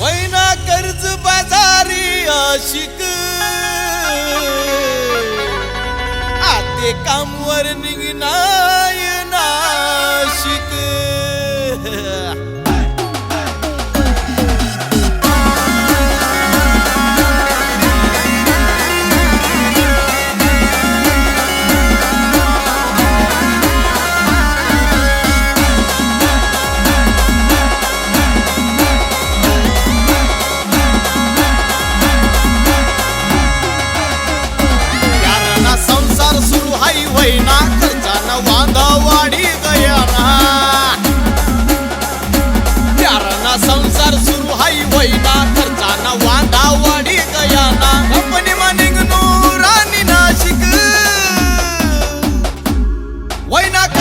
वैना कर्ज बाजारी आशिक. आते कामवर निघणार. Why not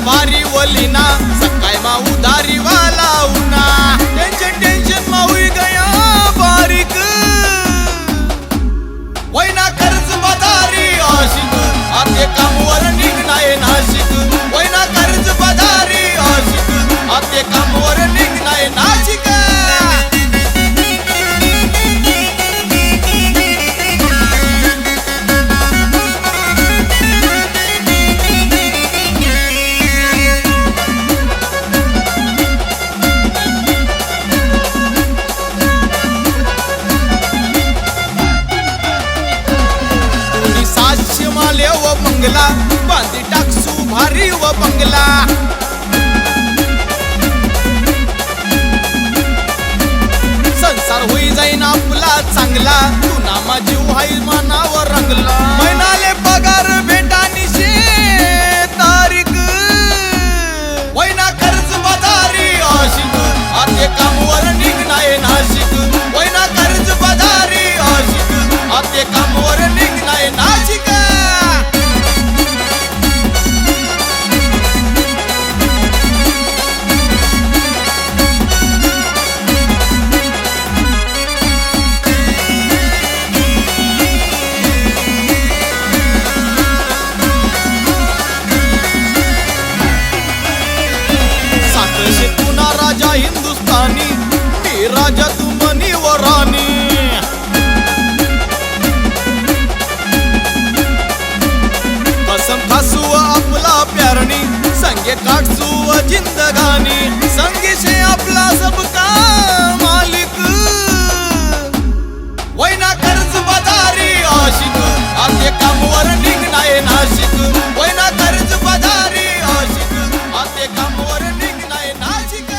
भारी वलिना. बंगला बांधी टाकसू भारी व बंगला. संसार होई जाईन आपला चांगला तू ना माझी हाई मनावर रंगला. महिना संभासू आपला प्यारणी. संगे काढसू जिंदगानी संगीशे आपला सबका